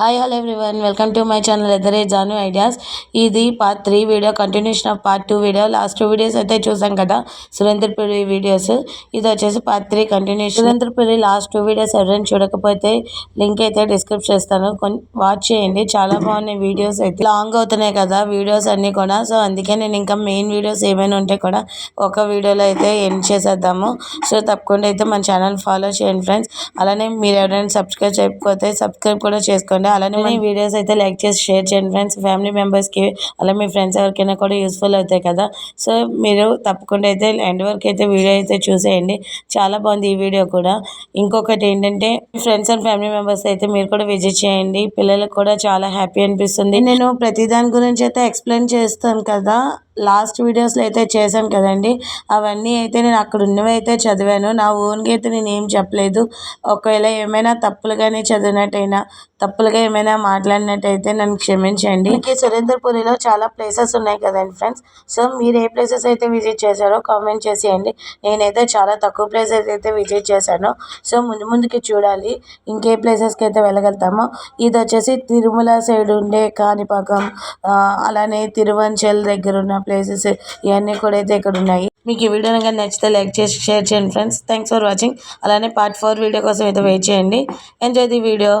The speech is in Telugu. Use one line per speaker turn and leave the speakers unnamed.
Hi hello everyone welcome to my channel ఎదరే జాను ఐడియాస్ ఇది part three video continuation of part two video last two videos అయితే చూసాం కదా సురేంద్రపురి వీడియోస్ ఇది వచ్చేసి part three continuation Surendrapuri last two videos ఎవరైనా చూడకపోతే లింక్ అయితే డిస్క్రిప్షన్ చేస్తాను. వాచ్ చేయండి. చాలా బాగున్నాయి వీడియోస్ అయితే. లాంగ్ అవుతున్నాయి కదా వీడియోస్ అన్నీ కూడా. సో అందుకే నేను ఇంకా మెయిన్ వీడియోస్ ఏమైనా ఉంటే కూడా ఒక వీడియోలో అయితే ఎండ్ చేసేద్దాము. సో తప్పకుండా అయితే మన ఛానల్ ఫాలో చేయండి ఫ్రెండ్స్ అలానే మీరు ఎవరైనా సబ్స్క్రైబ్ చేయకపోతే సబ్స్క్రైబ్ కూడా చేసుకోండి. అలానే మీ వీడియోస్ అయితే లైక్ చేసి షేర్ చేయండి ఫ్రెండ్స్. ఫ్యామిలీ మెంబర్స్కి అలా మీ ఫ్రెండ్స్ ఎవరికైనా కూడా యూస్ఫుల్ అవుతాయి కదా. సో మీరు తప్పకుండా అయితే ఎండ్ వరకు అయితే వీడియో అయితే చూసేయండి. చాలా బాగుంది ఈ వీడియో కూడా. ఇంకొకటి ఏంటంటే ఫ్రెండ్స్ అండ్ ఫ్యామిలీ మెంబర్స్ అయితే మీరు కూడా విజిట్ చేయండి. పిల్లలకు కూడా చాలా హ్యాపీ అనిపిస్తుంది. నేను ప్రతి దాని గురించి అయితే ఎక్స్ప్లెయిన్ చేస్తాను కదా. లాస్ట్ వీడియోస్లో అయితే చేశాను కదండి. అవన్నీ అయితే నేను అక్కడ ఉన్నవి అయితే చదివాను. నా ఓన్గా అయితే నేను ఏం చెప్పలేదు. ఒకవేళ ఏమైనా తప్పులుగానే చదివినట్టయినా తప్పులుగా ఏమైనా మాట్లాడినట్టయితే నన్ను క్షమించండి. ఇంకే సురేంద్రపురిలో చాలా ప్లేసెస్ ఉన్నాయి కదండి ఫ్రెండ్స్. సో మీరు ఏ ప్లేసెస్ అయితే విజిట్ చేశారో కామెంట్ చేసేయండి. నేనైతే చాలా తక్కువ ప్లేసెస్ అయితే విజిట్ చేశాను. సో ముందు ముందుకి చూడాలి. ఇంకే ప్లేసెస్కి అయితే వెళ్ళగలుగుతామో. ఇది వచ్చేసి తిరుమల సైడ్ ఉండే కాణిపాకం అలానే తిరువంచెల్ దగ్గర ఉన్న ప్లేసెస్ ఇవన్నీ కూడా అయితే ఇక్కడ ఉన్నాయి. మీకు ఈ వీడియో కనుక నచ్చితే లైక్ చేసి షేర్ చేయండి ఫ్రెండ్స్. థ్యాంక్స్ ఫర్ వాచింగ్ అలానే పార్ట్ ఫోర్ వీడియో కోసం అయితే వెయిట్ చేయండి. Enjoy the video